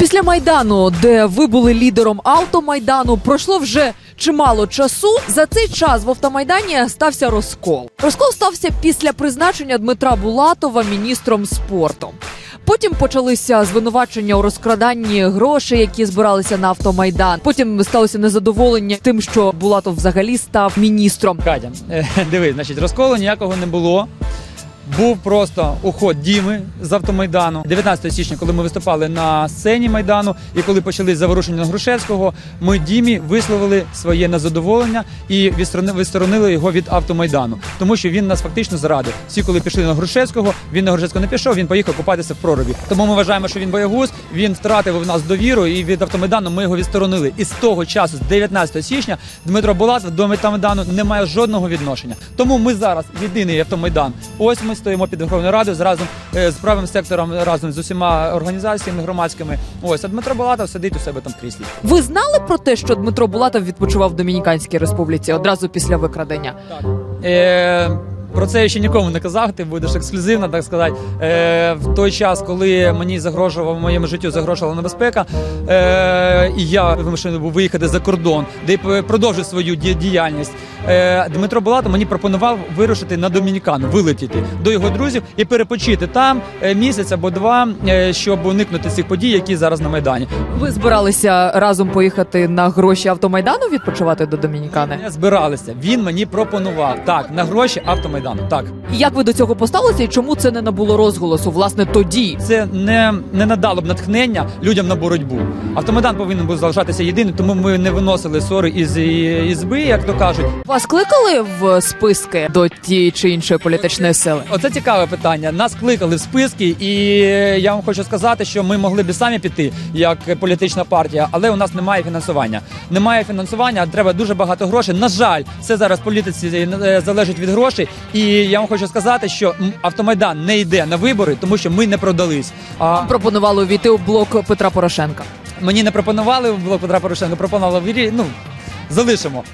Після майдану, де ви були лідером автомайдану, пройшло вже чимало часу. За цей час в автомайдані стався розкол. Розкол стався після призначення Дмитра Булатова міністром спорту. Потім почалися звинувачення у розкраданні грошей, які збиралися на автомайдан. Потім сталося незадоволення тим, що Булатов взагалі став міністром. Катя, е, диви, значить, розколу ніякого не було. Був просто уход Діми з автомайдану. 19 січня, коли ми виступали на сцені майдану, і коли почали заворушення Грушевського, ми Дімі висловили своє незадоволення і відсторонили його від автомайдану, тому що він нас фактично зрадив. Всі, коли пішли на Грушевського, він на Грушевського не пішов, він поїхав купатися в проробі. Тому ми вважаємо, що він боягуз. Він втратив в нас довіру, і від автомайдану ми його відсторонили. І з того часу, з 19 січня, Дмитро Булатов до автомайдану не має жодного відношення. Тому ми зараз єдиний автомайдан. Ось ми стоїмо під Верховною Радою разом е, з правим сектором, разом з усіма організаціями громадськими. Ось а Дмитро Балатов сидить у себе там в кріслі. Ви знали про те, що Дмитро Булатов відпочивав в Домініканській республіці одразу після викрадення? Е, про це я ще нікому не казав. Ти будеш ексклюзивно, так сказати. Е, в той час, коли мені загрожував моєму життю, загрожувала небезпека, е, і я вимушений був виїхати за кордон, де продовжив свою діяльність. Е, Дмитро Булатов мені пропонував вирушити на Домінікану, вилетіти до його друзів і перепочити там е, місяць або два, е, щоб уникнути цих подій, які зараз на майдані. Ви збиралися разом поїхати на гроші автомайдану відпочивати до Домінікани? Не збиралися. Він мені пропонував так на гроші автомайдану. Так. Як ви до цього поставилися і чому це не набуло розголосу власне тоді? це не, не надало б натхнення людям на боротьбу. Автомайдан повинен був залишатися єдиним, тому ми не виносили ссори із ізби, як то кажуть. Вас кликали в списки до тієї чи іншої політичної сили? Оце цікаве питання. Нас кликали в списки, і я вам хочу сказати, що ми могли б самі піти як політична партія, але у нас немає фінансування. Немає фінансування, треба дуже багато грошей. На жаль, це зараз політиці е, залежить від грошей. І я вам хочу сказати, що автомайдан не йде на вибори, тому що ми не продались. А Пропонували увійти у блок Петра Порошенка. Мені не пропонували в блок Петра Порошенка, пропонували. Ну залишимо.